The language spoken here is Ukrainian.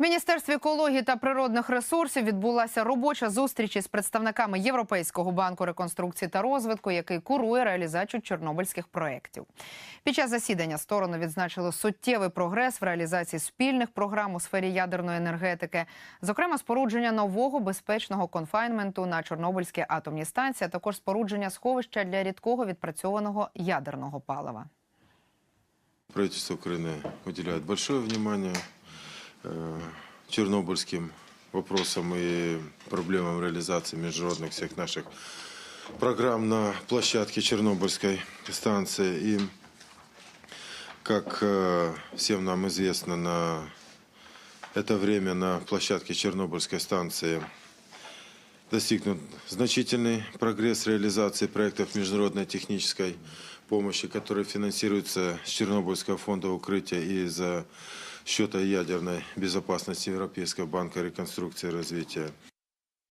Міністерстві екології та природних ресурсів відбулася робоча зустріч із представниками Європейського банку реконструкції та розвитку, який курує реалізацію чорнобильських проєктів. Під час засідання сторони відзначили суттєвий прогрес в реалізації спільних програм у сфері ядерної енергетики, зокрема спорудження нового безпечного конфайнменту на Чорнобильській атомній станції, а також спорудження сховища для рідкого відпрацьованого ядерного палива. Правительство Украины уделяет большое внимание э, чернобыльским вопросам и проблемам реализации международных всех наших программ на площадке Чернобыльской станции. И, как э, всем нам известно, на это время на площадке Чернобыльской станции достигнут значительный прогресс реализации проектов международной технической помощи, которые финансируются с Чернобыльского фонда укрытия и за счета ядерной безопасности Европейского банка реконструкции и развития.